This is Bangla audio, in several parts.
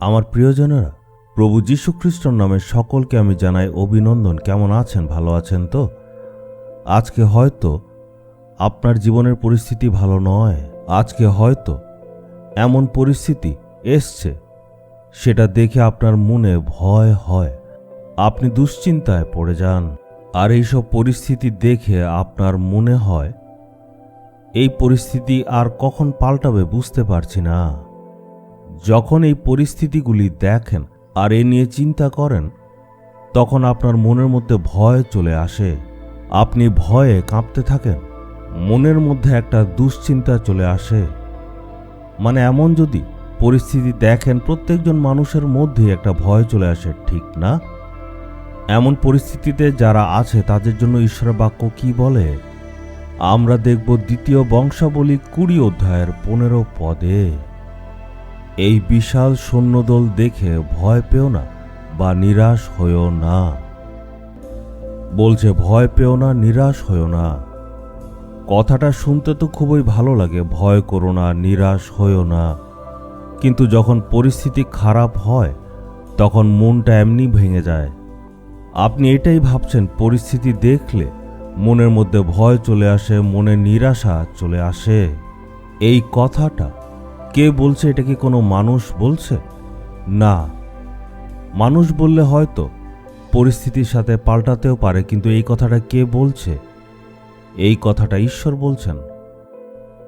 আমার প্রিয়জনেরা, প্রভু যীশু খ্রিস্টর নামে সকলকে আমি জানাই অভিনন্দন। কেমন আছেন? ভালো আছেন তো? আজকে হয়তো আপনার জীবনের পরিস্থিতি ভালো নয়। আজকে হয়তো এমন পরিস্থিতি এসছে, সেটা দেখে আপনার মনে ভয় হয়। আপনি দুশ্চিন্তায় পড়ে যান। আর এইসব পরিস্থিতি দেখে আপনার মনে হয়, এই পরিস্থিতি আর কখন পাল্টাবে বুঝতে পারছি না। যখন এই পরিস্থিতিগুলি দেখেন আর এ নিয়ে চিন্তা করেন, তখন আপনার মনের মধ্যে ভয় চলে আসে। আপনি ভয়ে কাঁপতে থাকেন। মনের মধ্যে একটা দুশ্চিন্তা চলে আসে। মানে এমন যদি পরিস্থিতি দেখেন, প্রত্যেকজন মানুষের মধ্যে একটা ভয় চলে আসে, ঠিক না? এমন পরিস্থিতিতে যারা আছে, তাদের জন্য ঈশ্বরের বাক্য কি বলে? আমরা দেখব দ্বিতীয় বংশাবলী কুড়ি অধ্যায়ের পনেরো পদে। এই বিশাল সৈন্যদল দেখে ভয় পেও না বা নিরাশ হইও না। বলছে, ভয় পেও না, নিরাশ হইও না। কথাটা শুনতে তো খুবই ভালো লাগে, ভয় করো না, নিরাশ হইও না। কিন্তু যখন পরিস্থিতি খারাপ হয়, তখন মনটা এমনি ভেঙে যায়। আপনি এটাই ভাবছেন, পরিস্থিতি দেখলে মনের মধ্যে ভয় চলে আসে, মনে নিরাশা চলে আসে। এই কথাটা কে বলছে এটা কি কোনো মানুষ বলছে? না। মানুষ বললে হয়তো, পরিস্থিতির সাথে পাল্টাতেও পারে, কিন্তু এই কথাটা কে বলছে? এই কথাটা ঈশ্বর বলছেন।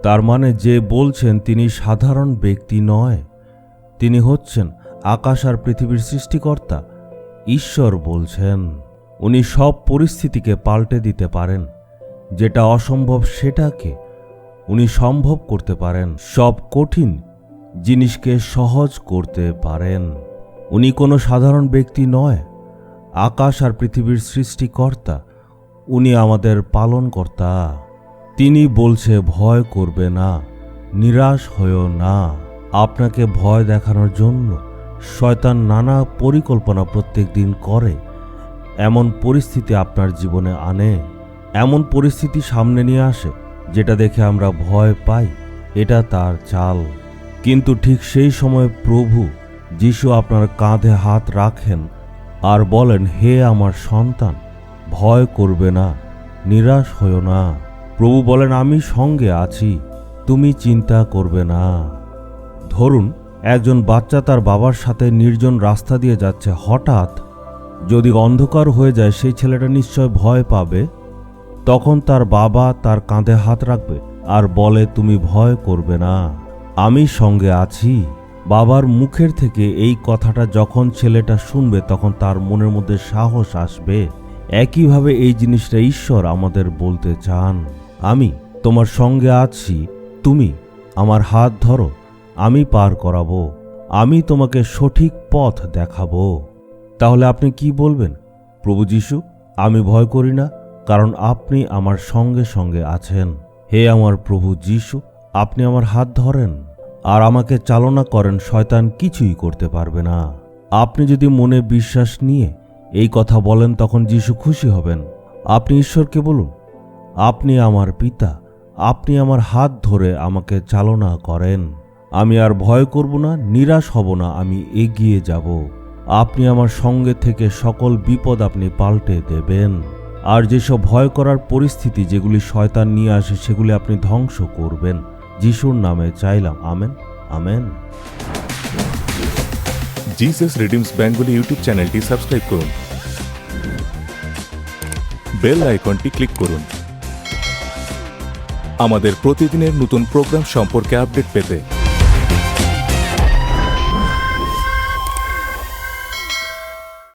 তার মানে যে বলছেন তিনি সাধারণ ব্যক্তি নয়। তিনি হচ্ছেন আকাশ আর পৃথিবীর সৃষ্টিকর্তা। ঈশ্বর বলছেন, উনি সব পরিস্থিতিকে পাল্টে দিতে পারেন। যেটা অসম্ভব সেটাকে উনি সম্ভব করতে পারেন। সব কঠিন জিনিসকে সহজ করতে পারেন। উনি কোনো সাধারণ ব্যক্তি নয়। আকাশ আর পৃথিবীর সৃষ্টিকর্তা। উনি আমাদের পালনকর্তা। তিনি বলছে, ভয় করবে না, নিরাশ হয়েও না। আপনাকে ভয় দেখানোর জন্য শয়তান নানা পরিকল্পনা প্রত্যেক দিন করে। এমন পরিস্থিতি আপনার জীবনে আনে। এমন পরিস্থিতি সামনে নিয়ে আসে। যেটা দেখে আমরা ভয় পাই, এটা তার চাল। কিন্তু ঠিক সেই সময় প্রভু যিশু আপনার কাঁধে হাত রাখেন আর বলেন, হে আমার সন্তান, ভয় করবে না, নিরাশ হইও না। প্রভু বলেন, আমি সঙ্গে আছি, তুমি চিন্তা করবে না। ধরুন, একজন বাচ্চা তার বাবার সাথে নির্জন রাস্তা দিয়ে যাচ্ছে। হঠাৎ যদি অন্ধকার হয়ে যায়, সেই ছেলেটা নিশ্চয় ভয় পাবে। তখন তার বাবা তার কাঁধে হাত রাখবে আর বলে, তুমি ভয় করবে না। আমি সঙ্গে আছি। বাবার মুখের থেকে এই কথাটা যখন ছেলেটা শুনবে, তখন তার মনের মধ্যে সাহস আসবে। একইভাবে এই জিনিসটা ঈশ্বর আমাদের বলতে চান। আমি তোমার সঙ্গে আছি। তুমি আমার হাত ধরো। আমি পার করাবো। আমি তোমাকে সঠিক পথ দেখাবো। তাহলে আপনি কি বলবেন? প্রভু যিশু, আমি ভয় করি না। কারণ আপনি আমার সঙ্গে সঙ্গে আছেন। হে আমার প্রভু যিশু, আপনি আমার হাত ধরেন, আর আমাকে চালনা করেন, শয়তান কিছুই করতে পারবে না। আপনি যদি মনে বিশ্বাস নিয়ে এই কথা বলেন, তখন যিশু খুশি হবেন। আপনি ঈশ্বরকে বলুন, আপনি আমার পিতা, আপনি আমার হাত ধরে আমাকে চালনা করেন। আমি আর ভয় করব না, নিরাশ হব না, আমি এগিয়ে যাব। আপনি আমার সঙ্গে থেকে সকল বিপদ আপনি পাল্টে দেবেন। আর যেসব ভয় করার পরিস্থিতি যেগুলি শয়তান নিয়ে আসে, সেগুলি আপনি ধ্বংস করবেন। যিশুর নামে চাইলাম। Amen. Amen. Jesus redeems Bengali YouTube চ্যানেলটি সাবস্ক্রাইব করুন। বেল আইকনটি ক্লিক করুন। আমাদের প্রতিদিনের নতুন প্রোগ্রাম সম্পর্কে আপডেট পেতে